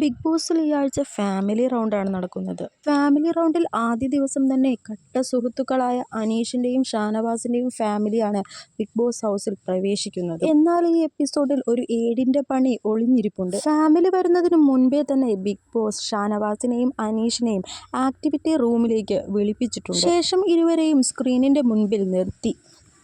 Big ബോസിൽ ഈ ആഴ്ച ഫാമിലി റൗണ്ടാണ് നടക്കുന്നത്. ഫാമിലി റൗണ്ടിൽ ആദ്യ ദിവസം തന്നെ കട്ട സുഹൃത്തുക്കളായ അനീഷിന്റെയും ഷാനവാസിന്റെയും ഫാമിലിയാണ് ബിഗ് ബോസ് ഹൗസിൽ പ്രവേശിക്കുന്നത്. എന്നാൽ ഈ എപ്പിസോഡിൽ ഒരു ഏടിന്റെ പണി ഒളിഞ്ഞിരിപ്പുണ്ട്. ഫാമിലി വരുന്നതിന് മുൻപേ തന്നെ ബിഗ് ബോസ് ഷാനവാസിനെയും അനീഷിനെയും ആക്ടിവിറ്റി റൂമിലേക്ക് വിളിപ്പിച്ചിട്ടുണ്ട്. ശേഷം ഇരുവരെയും സ്ക്രീനിന്റെ മുൻപിൽ നിർത്തി.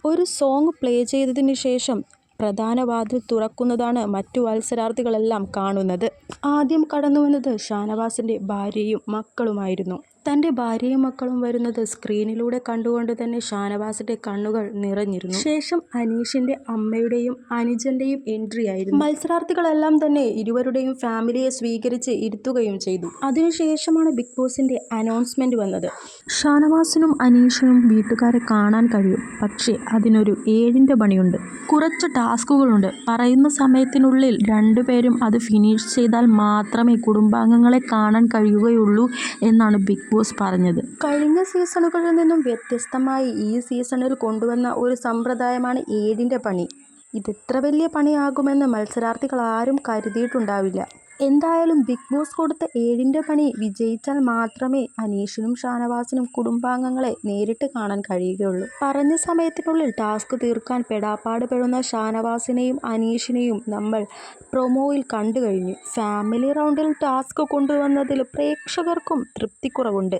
ഒരു സോങ് പ്ലേ ചെയ്തതിന് ശേഷം പ്രധാന വാതിൽ തുറക്കുന്നതാണ് മറ്റു മത്സരാർത്ഥികളെല്ലാം കാണുന്നത്. ആദ്യം കടന്നു വന്നത് ഷാനവാസിന്റെ ഭാര്യയും മക്കളുമായിരുന്നു. തന്റെ ഭാര്യയും മക്കളും വരുന്നത് സ്ക്രീനിലൂടെ കണ്ടുകൊണ്ട് തന്നെ ഷാനവാസിന്റെ കണ്ണുകൾ നിറഞ്ഞിരുന്നു. ശേഷം അനീഷിന്റെ അമ്മയുടെയും അനുജന്റെയും എൻട്രി ആയിരുന്നു. മത്സരാർത്ഥികളെല്ലാം തന്നെ ഇരുവരുടെയും ഫാമിലിയെ സ്വീകരിച്ച് ഇരുത്തുകയും ചെയ്തു. അതിനുശേഷമാണ് ബിഗ് ബോസിന്റെ അനൗൺസ്മെന്റ് വന്നത്. ഷാനവാസിനും അനീഷിനും വീട്ടുകാരെ കാണാൻ കഴിയും. പക്ഷേ അതിനൊരു ഏഴിന്റെ പണിയുണ്ട്. കുറച്ച് ടാസ്കുകളുണ്ട്. പറയുന്ന സമയത്തിനുള്ളിൽ രണ്ടുപേരും അത് ഫിനിഷ് ചെയ്താൽ മാത്രമേ കുടുംബാംഗങ്ങളെ കാണാൻ കഴിയുകയുള്ളൂ എന്നാണ് ബിഗ് ബോസ് പറഞ്ഞത്. കഴിഞ്ഞ സീസണുകളിൽ നിന്നും വ്യത്യസ്തമായി ഈ സീസണിൽ കൊണ്ടുവന്ന ഒരു സമ്പ്രദായമാണ് ഏഴിന്റെ പണി. ഇതെത്ര വലിയ പണിയാകുമെന്ന് മത്സരാർത്ഥികൾ ആരും കരുതിയിട്ടുണ്ടാവില്ല. എന്തായാലും ബിഗ് ബോസ് കൊടുത്ത ഏഴിന്റെ പണി വിജയിച്ചാൽ മാത്രമേ അനീഷിനും ഷാനവാസിനും കുടുംബാംഗങ്ങളെ നേരിട്ട് കാണാൻ കഴിയുകയുള്ളൂ. പറഞ്ഞ സമയത്തിനുള്ളിൽ ടാസ്ക് തീർക്കാൻ പെടാപ്പാട് പെടുന്ന ഷാനവാസിനെയും അനീഷിനെയും നമ്മൾ പ്രൊമോയിൽ കണ്ടു കഴിഞ്ഞു. ഫാമിലി റൗണ്ടിൽ ടാസ്ക് കൊണ്ടുവന്നതിൽ പ്രേക്ഷകർക്കും തൃപ്തിക്കുറവുണ്ട്